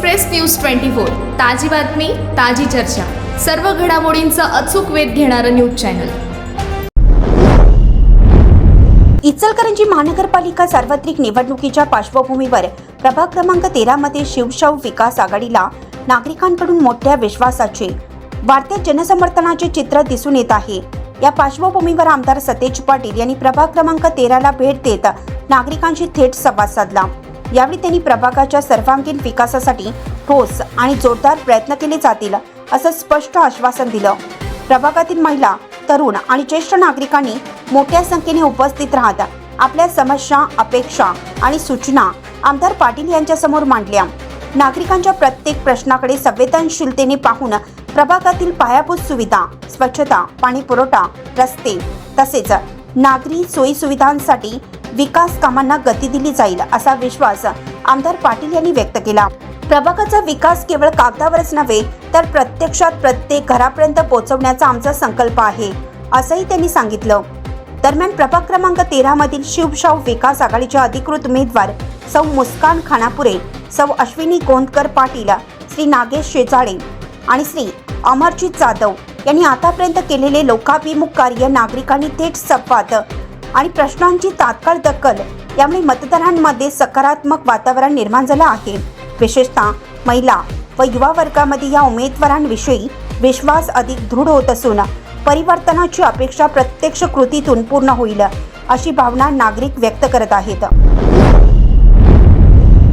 Express news twenty four ताजी बातमी ताजी चर्चा. सर्व घडामोडींचा अचूक वेध घेणारं न्यूज चॅनल. इचलकरंजी महानगरपालिका सार्वत्रिक निवडणुकीच्या पार्श्वभूमीवर प्रभाग क्रमांक तेरा मध्ये शिवशाहू विकास आघाडीला नागरिकांकडून मोठ्या विश्वासाचे वाढत्या जनसमर्थनाचे चित्र दिसून येत आहे. या पार्श्वभूमीवर आमदार सतेज पाटील यांनी प्रभाग क्रमांक तेराला भेट देत नागरिकांशी थेट संवाद साधला. यावेळी त्यांनी प्रभागाच्या सर्वांगीण विकासासाठी ठोस आणि जोरदार प्रयत्न केले जातील असं स्पष्ट आश्वासन दिलं. प्रभागातील महिला तरुण आणि ज्येष्ठ नागरिकांनी मोठ्या संख्येने उपस्थित राहत आपल्या समस्या अपेक्षा आणि सूचना आमदार पाटील यांच्यासमोर मांडल्या. नागरिकांच्या प्रत्येक प्रश्नाकडे संवेदनशीलतेने पाहून प्रभागातील पायाभूत सुविधा स्वच्छता पाणी पुरवठा रस्ते तसेच नागरी सोयी सुविधांसाठी विकास कामांना गती दिली जाईल असा विश्वास आमदार पाटील यांनी व्यक्त केला. प्रभागाचा विकास केवळ कागदावरच नव्हे तर प्रत्यक्षात प्रत्येक घरापर्यंत पोहोचवण्याचा आमचा संकल्प आहे असंही त्यांनी सांगितलं. दरम्यान प्रभाग क्रमांक तेरा मधील शिवशाहू विकास आघाडीच्या अधिकृत उमेदवार सौ मुस्कान खानापुरे सौ अश्विनी गोंदकर पाटील श्री नागेश शेजाळे आणि श्री अमरजीत जाधव यांनी आतापर्यंत केलेले लोकाभिमुख कार्य नागरिकांनी थेट संवाद आणि प्रश्नांची तात्काळ दखल. यामुळे मतदारांमध्ये सकारात्मक वातावरण निर्माण झालं आहे. विशेषतः महिला व युवा वर्गामध्ये या उमेदवारांविषयी विश्वास अधिक दृढ होत असून परिवर्तनाची अपेक्षा प्रत्यक्ष कृतीतून पूर्ण होईल अशी भावना नागरिक व्यक्त करत आहेत.